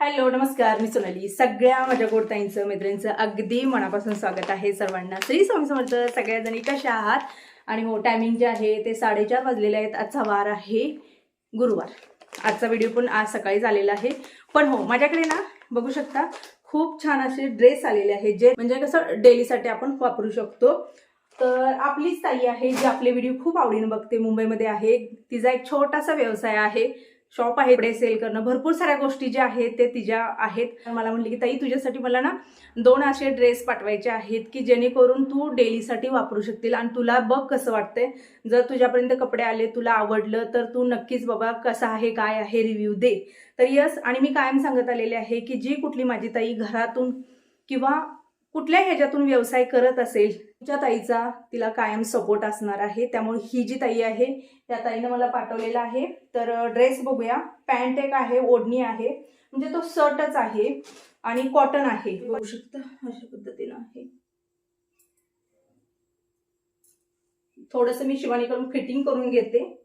Hello नमस्कार. मी सोनाली. सगळ्या माझ्या गोडताईंचं मैत्रिणींचं अगदी मनापासून स्वागत आहे सर्वांना. श्री स्वामी समर्थ सगळ्याजणी कशा आहात? आणि हो टायमिंग जे आहे ते साडेचार वाजलेले आहेत. आजचा वार आहे गुरुवार. आजचा व्हिडिओ पण आज सकाळी झालेला आहे. पण हो माझ्याकडे ना बघू शकता खूप छान असे ड्रेस आलेले आहेत जे म्हणजे कसं डेलीसाठी आपण वापरू शकतो. तर आपलीच ताई आहे जी आपले व्हिडिओ खूप आवडीनं बघते. मुंबईमध्ये आहे. तिचा एक छोटासा व्यवसाय आहे. शॉप आहे पुढे सेल करणं. भरपूर साऱ्या गोष्टी ज्या आहेत ते तिच्या आहेत. मला म्हणले की ताई तुझ्यासाठी मला ना दोन असे ड्रेस पाठवायचे आहेत की जेणेकरून तू डेलीसाठी वापरू शकतील आणि तुला बघ कसं वाटतंय. जर तुझ्यापर्यंत कपडे आले तुला आवडलं तर तू नक्कीच बाबा कसं आहे काय आहे रिव्ह्यू दे. तर यस आणि मी कायम सांगत आलेले आहे की जी कुठली माझी ताई घरातून किंवा कुठल्या ह्याच्यातून व्यवसाय करत असेल? तुझ्या ताईचा तिला कायम सपोर्ट असणार आहे. त्यामुळे ही जी ताई आहे त्या ताईनं मला पाठवलेला आहे. तर ड्रेस बघूया. पॅन्ट एक आहे ओढणी आहे. म्हणजे तो शर्टच आहे आणि कॉटन आहे. बघू शकता अशा पद्धतीनं आहे. थोडंसं मी शिवानीकडून फिटिंग करून घेते.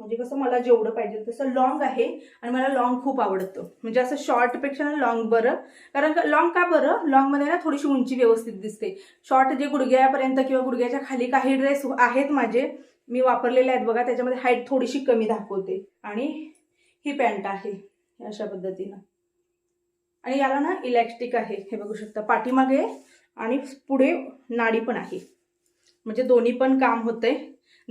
म्हणजे कसं मला जेवढं पाहिजे तसं लॉंग आहे आणि मला लॉंग खूप आवडतं. म्हणजे असं शॉर्टपेक्षा ना लॉंग बरं. कारण लॉंग का बरं? लॉंगमध्ये ना थोडीशी उंची व्यवस्थित दिसते. शॉर्ट जे गुडघ्यापर्यंत किंवा गुडघ्याच्या खाली काही ड्रेस आहेत माझे मी वापरलेले आहेत बघा त्याच्यामध्ये हाईट थोडीशी कमी दाखवते. आणि ही पॅन्ट आहे अशा पद्धतीनं. आणि याला ना इलॅस्टिक आहे. हे बघू शकता पाठीमागे आणि पुढे नाडी पण आहे. म्हणजे दोन्ही पण काम होतंय.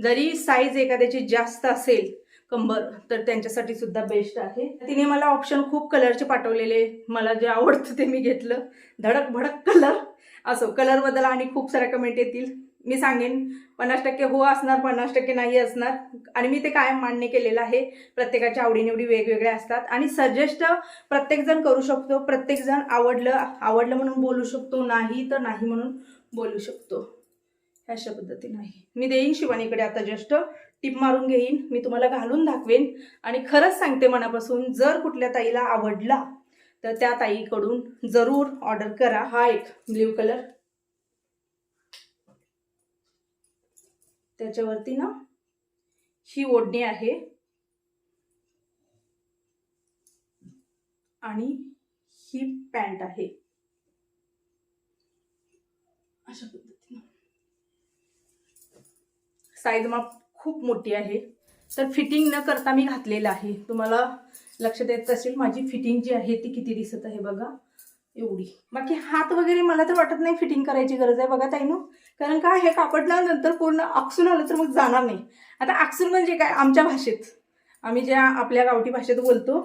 जरी साईज एखाद्याची जास्त असेल कंबर तर त्यांच्यासाठी सुद्धा बेस्ट आहे. तिने मला ऑप्शन खूप कलरचे पाठवलेले. मला जे आवडतं ते मी घेतलं. धडक भडक कलर असो कलरबद्दल आणि खूप साऱ्या कमेंट येतील. मी सांगेन पन्नास टक्के हो असणार पन्नास टक्के नाही असणार. आणि मी ते कायम मान्य केलेलं आहे. प्रत्येकाच्या आवडीनिवडी वेगवेगळ्या असतात. आणि सजेस्ट प्रत्येकजण करू शकतो. प्रत्येकजण आवडलं आवडलं म्हणून बोलू शकतो. नाही तर नाही म्हणून बोलू शकतो. अशा पद्धतीनं आहे. मी देईन शिवानीकडे आता जस्ट टिप मारून घेईन. मी तुम्हाला घालून दाखवेन. आणि खरंच सांगते मनापासून जर कुठल्या ताईला आवडला तर त्या ताईकडून जरूर ऑर्डर करा. हा एक ब्ल्यू कलर. त्याच्यावरती ना ही ओढणी आहे. आणि ही पॅन्ट आहे. अशा पद्धतीनं. साईज माप खूप मोठी आहे. तर फिटिंग न करता मी घातलेलं आहे. तुम्हाला लक्षात येत असेल माझी फिटिंग जी आहे ती किती दिसत आहे बघा. एवढी. बाकी हात वगैरे मला तर वाटत नाही फिटिंग करायची गरज आहे बघा ताईनो. कारण का हे कापडला नंतर पूर्ण आकसून आलं तर मग जाणार नाही. आता आकसून म्हणजे काय? आमच्या भाषेत. आम्ही ज्या आपल्या गावठी भाषेत बोलतो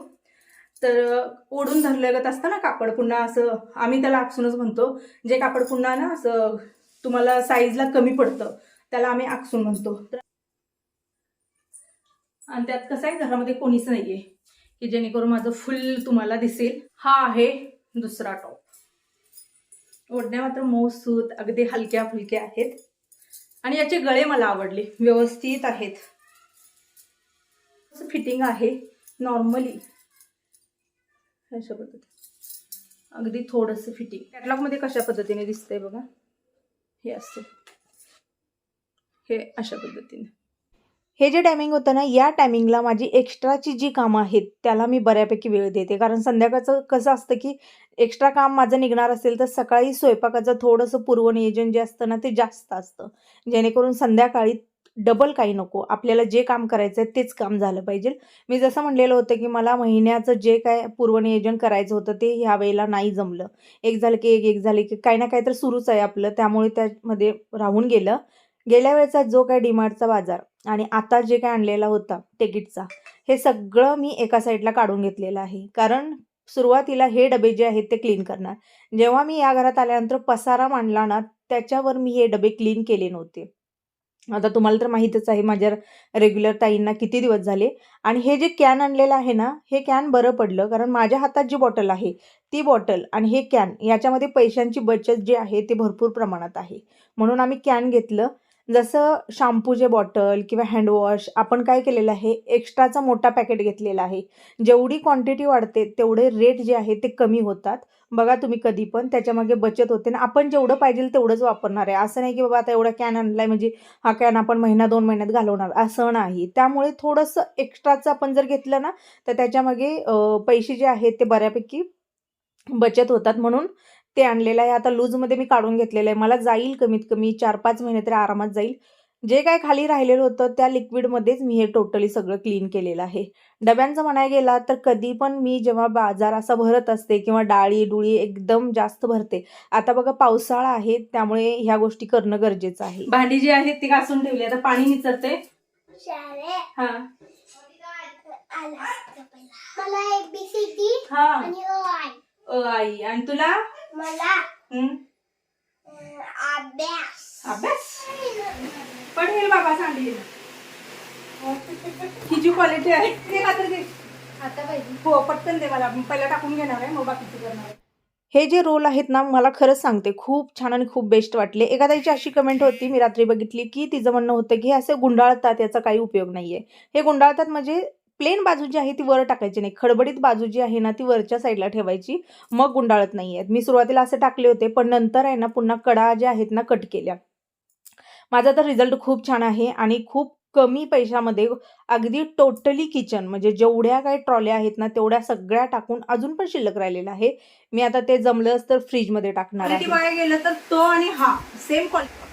तर ओढून धरलंगत असतं ना कापड. पुन्हा असं आम्ही त्याला आकसूनच म्हणतो. जे कापड पुन्हा ना असं तुम्हाला साईजला कमी पडतं. त्याला आम्ही आकसून म्हणतो. तर- आणि त्यात कसं आहे घरामध्ये कोणीच नाहीये की जेणेकरून माझं फुल तुम्हाला दिसेल हा आहे दुसरा टॉप. ओढण्या मात्र मऊसूत अगदी हलक्या फुलक्या आहेत. आणि याचे गळे मला आवडले व्यवस्थित आहेत. असं फिटिंग आहे नॉर्मली. अशा पद्धतीने. अगदी थोडंसं फिटिंग. कॅटलॉगमध्ये कशा पद्धतीने दिसतंय बघा. हे असतं. हे अशा पद्धतीने. हे जे टायमिंग होतं ना या टायमिंगला माझी एक्स्ट्राची जी कामं आहेत त्याला मी बऱ्यापैकी वेळ देते. कारण संध्याकाळचं कसं असतं की एक्स्ट्रा काम माझं निघणार असेल तर सकाळी स्वयंपाकाचं थोडंसं पूर्वनियोजन जे असतं ना ते जास्त असतं. जेणेकरून संध्याकाळी डबल काही नको. आपल्याला जे काम करायचं आहे तेच काम झालं पाहिजे. मी जसं म्हणलेलं होतं की मला महिन्याचं जे काय पूर्वनियोजन करायचं होतं ते ह्या वेळेला नाही जमलं. एक झालं की एक एक झाले की काही ना काही तर सुरूच आहे आपलं. त्यामुळे त्यामध्ये राहून गेलं. गेल्या वेळेचा जो काय डीमार्टचा बाजार आणि आता जे काय आणलेला होता तिकीटचा हे सगळं मी एका साईडला काढून घेतलेलं आहे. कारण सुरुवातीला हे डबे जे आहेत ते क्लीन करणार. जेव्हा मी या घरात आल्यानंतर पसारा मांडला ना त्याच्यावर मी हे डबे क्लीन केले नव्हते. आता तुम्हाला तर माहीतच आहे माझ्या रेग्युलर ताईंना किती दिवस झाले आणि हे जे कॅन आणलेलं आहे ना हे कॅन बरं पडलं. कारण माझ्या हातात जी बॉटल आहे ती बॉटल आणि हे कॅन याच्यामध्ये पैशांची बचत जी आहे ती भरपूर प्रमाणात आहे. म्हणून आम्ही कॅन घेतलं. जसं शॅम्पूचे बॉटल किंवा हँडवॉश आपण काय केलेलं आहे? एक्स्ट्राचा मोठा पॅकेट घेतलेला आहे. जेवढी क्वांटिटी वाढते तेवढे रेट जे आहे ते कमी होतात. बघा तुम्ही कधी पण त्याच्यामागे बचत होते ना. आपण जेवढं पाहिजे तेवढंच वापरणार आहे. असं नाही की बाबा आता एवढा कॅन आणलाय म्हणजे हा कॅन आपण महिना दोन महिन्यात घालवणार. असं नाही. त्यामुळे थोडंसं एक्स्ट्राचं आपण जर घेतलं ना तर त्याच्यामागे पैसे जे आहेत ते बऱ्यापैकी बचत होतात. म्हणून ते आणलेलं आहे. आता लूजमध्ये मी काढून घेतलेलं आहे. मला जाईल कमीत कमी चार पाच महिने तरी आरामात जाईल. जे काय खाली राहिलेलं होतं त्या लिक्विडमध्येच मी हे टोटली सगळं क्लीन केलेलं आहे. डब्यांचं म्हणायला गेला तर कधी पण मी जेव्हा बाजार असा भरत असते किंवा डाळी डुळी एकदम जास्त भरते. आता बघा पावसाळा आहे त्यामुळे ह्या गोष्टी करणं गरजेचं आहे. भांडी जी आहेत ती घासून ठेवली. आता पाणी निचरते. हा. आला. मला हा अ, आई आणि तुला? मला? हं? अभ्यास. अभ्यास? हे बाबा सांगली ही जी क्वालिटी आहे ते मात्र दे. आता पाहिजे. हो पटकन दे मला. मी पहिला टाकून घेणार आहे मग बाकीचं करणार आहे. हे जे रोल आहेत ना मला खरंच सांगते खूप छान आणि खूप बेस्ट वाटले. एका ताईची अशी कमेंट होती मी रात्री बघितली की तिचं म्हणणं होतं की हे असे गुंडाळतात याचा काही उपयोग नाही आहे हे गुंडाळतात म्हणजे प्लेन बाजू जी आहे ती वर टाकायची नाही. खडबडीत बाजू जी आहे ना ती वरच्या साईडला ठेवायची. मग गुंडाळत नाही आहेत मी सुरुवातीला असे टाकले होते पण नंतर आहे ना पुन्हा कडा ज्या आहेत ना कट केल्या. माझा तर रिझल्ट खूप छान आहे आणि खूप कमी पैशामध्ये अगदी टोटली किचन म्हणजे जेवढ्या काही ट्रॉल्या आहेत ना तेवढ्या सगळ्या टाकून अजून पण शिल्लक राहिलेलं आहे. मी आता ते जमलंच तर फ्रीजमध्ये टाकणार आहे. गेलं तर तो आणि हा सेम क्वालिटी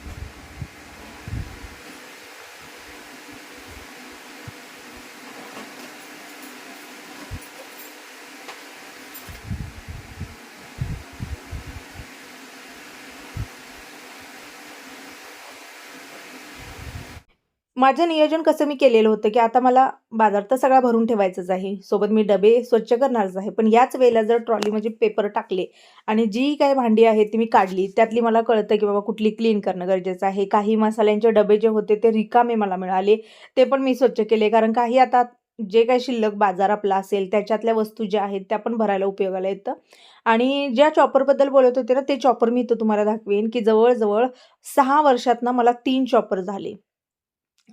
माझं नियोजन कसं मी केलेलं होतं की आता मला बाजार तर सगळा भरून ठेवायचंच आहे. सोबत मी डबे स्वच्छ करणारच आहे. पण याच वेळेला जर ट्रॉली म्हणजे पेपर टाकले आणि जी काही भांडी आहेत ती मी काढली त्यातली मला कळतं की बाबा कुठली क्लीन करणं गरजेचं आहे. काही मसाल्यांचे डबे जे होते ते रिकामे मला मिळाले. ते पण मी स्वच्छ केले. कारण काही आता जे काही शिल्लक बाजार आपला असेल त्याच्यातल्या वस्तू ज्या आहेत त्या पण भरायला उपयोगाला येतं. आणि ज्या चॉपरबद्दल बोलत होते ना ते चॉपर मी इथं तुम्हाला दाखवेन की जवळजवळ सहा वर्षात ना मला तीन चॉपर झाले.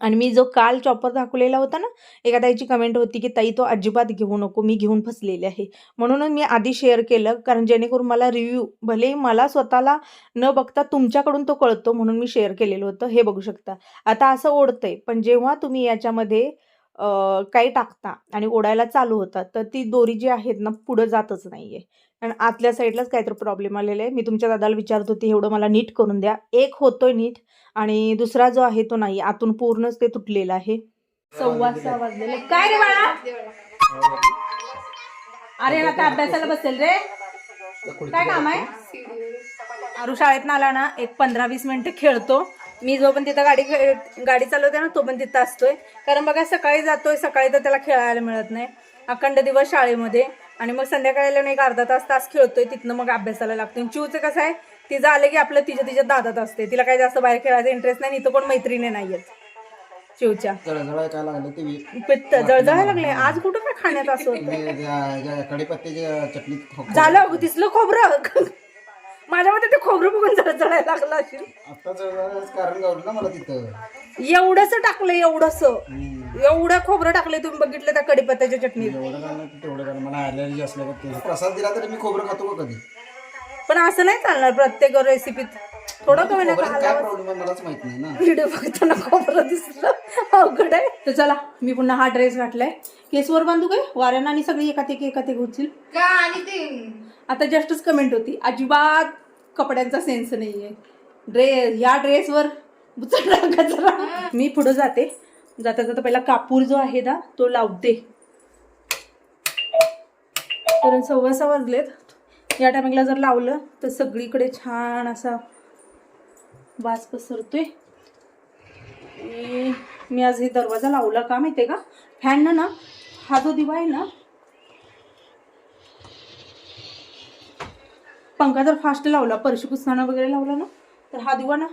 आणि मी जो काल चॉपर दाखवलेला होता ना एका ताईची कमेंट होती की ताई तो अजिबात घेऊ नको मी घेऊन फसलेले आहे. म्हणूनच मी आधी शेअर केलं कारण जेणेकरून मला रिव्ह्यू भले मला स्वतःला न बघता तुमच्याकडून तो कळतो म्हणून मी शेअर केलेलं होतं हे बघू शकता. आता असं ओढतंय पण जेव्हा तुम्ही याच्यामध्ये काही टाकता आणि ओढायला चालू होतात तर ती दोरी जी आहेत ना पुढं जातच नाही आहे कारण आतल्या साईडलाच काहीतरी प्रॉब्लेम आलेला आहे. मी तुमच्या दादाला विचारत होती एवढं मला नीट करून द्या. एक होतोय नीट आणि दुसरा जो आहे तो नाही. आतून पूर्णच ते तुटलेलं आहे. सव्वा सहा वाजलेले. काय रे बाळा? अरे आता अभ्यासाला बसेल रे. काय काम आहे? आरू शाळेत आला ना एक पंधरा वीस मिनिटं खेळतो. मी जो पण तिथं गाडी गाडी चालवते ना तो पण तिथं असतोय. कारण बघा सकाळी जातोय सकाळी तर त्याला खेळायला मिळत नाही. अखंड दिवस शाळेमध्ये. आणि मग संध्याकाळी आल्यानं एक अर्धा तास तास खेळतोय तिथनं मग अभ्यासाला लागतो चिवचं कसं आहे तिचं आलं की आपलं तिच्या तिच्या दादात असते तिला काही जास्त बाहेर खेळायचा इंटरेस्ट नाही इथं कोण मैत्रिणी नाही आहेत चिवच्या पित्त जळजळायला लागले आज कुठं काय खाण्यात असं? झालं अगं दिसलं खोबरं. माझ्या मते ते खोबरं बघून जळजळायला लागलं असेल कारण ना मला तिथं. एवढंच टाकलं हम्म. एवढं खोबरं टाकले तुम्ही बघितलं त्या कढीपत्त्याच्या चटणीत. एवढं कारण तेवढं कारण मला ॲलर्जी असल्या का ते. प्रसाद दिला तरी मी खोबरं खातो का कधी. पण असं नाही चालणार प्रत्येक रेसिपीत थोडं कमी खोबऱ्यात काय हलवावं. प्रॉब्लेम आहे मलाच माहीत नाही ना. व्हिडिओ बघताना खोबरं दिसलं. अवघड आहे. तर चला मी पुन्हा हा ड्रेस घातलाय. केसवर बांधू काय? वाऱ्यानं आणि सगळी एक एकात एक होतील आता जस्टच कमेंट होती. अजिबात कपड्यांचा सेन्स नाहीये. ड्रेस या ड्रेसवर उचलला कचरा मी पुढे जाते. जाता जाता पहिला कापूर जो आहे ना तो लावते. कारण सव्वा सहा वाजलेत. या टायमिंगला जर लावलं तर सगळीकडे छान असा वास पसरतोय. आणि मी आज हे दरवाजा लावला का माहिती का? फॅन ना हा जो दिवा आहे ना पंखा जर फास्ट लावला परशी पुसताना वगैरे लावला ना तर हा दिवा ना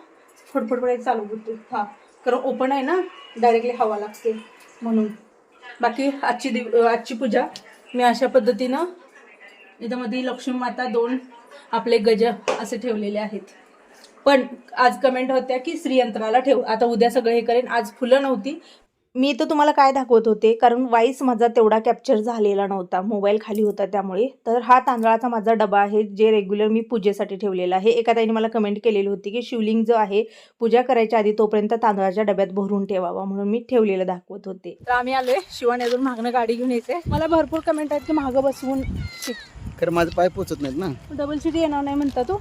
फडफडफडायला चालू होते. हा. कारण ओपन आहे ना डायरेक्टली हवा लागते म्हणून. बाकी आजची दिव आजची पूजा मी अशा पद्धतीनं याच्यामध्ये लक्ष्मी माता दोन आपले गज असे ठेवलेले आहेत. पण आज कमेंट होत्या की श्रीयंत्राला ठेव. आता उद्या सगळं हे करेन. आज फुलं नव्हती मी तर तुम्हाला काय दाखवत होते कारण वाईस माझा तेवढा कॅप्चर झालेला नव्हता. मोबाईल खाली होता त्यामुळे. तर हा तांदळाचा माझा डबा आहे जे रेग्युलर मी पूजेसाठी ठेवलेला आहे. एका ताईने मला कमेंट केलेली होती की शिवलिंग जो आहे पूजा करायच्या आधी तोपर्यंत तांदळाच्या डब्यात भरून ठेवावा म्हणून मी ठेवलेलं दाखवत होते. तर आम्ही आलोय शिवाने अजून मागणं गाडी घेऊन यायचंय. मला भरपूर कमेंट आहेत की मागं बसवून खरं माझं पाय पोचत नाहीत ना. डबल सीट येणार नाही म्हणता तू.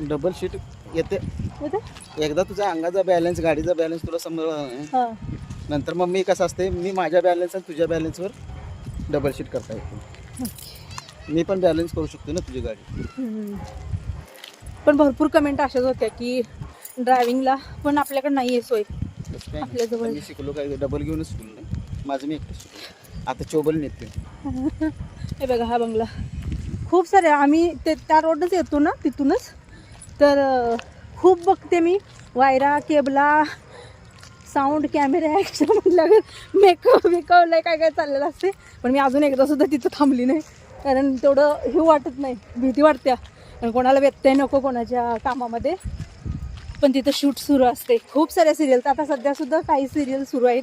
डबल शीट येते. येते? एकदा तुझा अंगाचा बॅलन्स गाडीचा बॅलन्स तुला. हां. नंतर मग मी कसं असते मी माझ्या बॅलन्स आणि तुझ्या बॅलन्सवर डबल शीट करता येतो. मी पण बॅलन्स करू शकतो ना तुझी गाडी. पण भरपूर कमेंट अशाच होत्या की ड्रायव्हिंगला पण आपल्याकडे नाही आहे सोय. तसं काय आपल्या नाही. जवळ- मी शिकलो काय डबल घेऊनच शिकलो नाही. माझं मी एकटं शिकलो. आता चोबल नेते हे बघा हा बंगला. खूप सारे आम्ही ते त्या रोडच येतो ना तिथूनच. तर खूप बघते मी. वायरा केबला साऊंड कॅमेरा ॲक्शन म्हटल्यावर मेकअप मेकअपला काय काय चाललेलं असते पण मी अजून एकदा सुद्धा तिथं थांबली नाही. कारण तेवढं हे वाटत नाही. भीती वाटत्या. आणि कोणाला व्यत्यय नको कोणाच्या कामामध्ये. पण तिथं शूट सुरू असते खूप साऱ्या सिरियल तर आता सध्यासुद्धा काही सिरियल सुरू आहेत.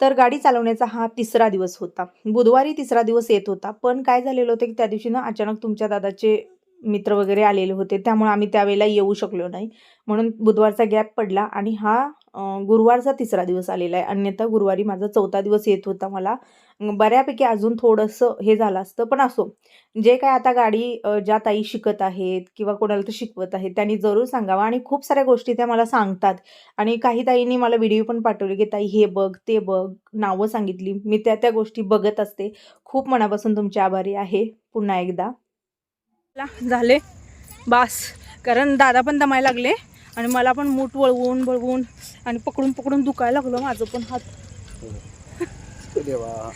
तर गाडी चालवण्याचा हा तिसरा दिवस होता. बुधवारी तिसरा दिवस येत होता. पण काय झालेलं होतं की त्या दिवशी ना अचानक तुमच्या दादाचे मित्र वगैरे आलेले होते. त्यामुळे आम्ही त्यावेळेला येऊ शकलो नाही. म्हणून बुधवारचा गॅप पडला आणि हा गुरुवारचा तिसरा दिवस आलेला आहे. अन्यथा गुरुवारी माझा चौथा दिवस येत होता मला. बऱ्यापैकी अजून थोडंसं हे झालं असतं. पण असो जे काय आता गाडी ज्या ताई शिकत आहेत किंवा कोणाला तर शिकवत आहेत त्यांनी जरूर सांगावं आणि खूप साऱ्या गोष्टी त्या मला सांगतात. आणि काही ताईंनी मला व्हिडिओ पण पाठवले की ताई हे बघ ते बघ नावं सांगितली. मी त्या त्या गोष्टी बघत असते. खूप मनापासून तुमचे आभारी आहे. पुन्हा एकदा. झाले. बास. कारण दादा पण दमायला लागले आणि मला पण मूठ वळवून वळवून आणि पकडून पकडून दुखायला लागलं. माझं पण हात. देवा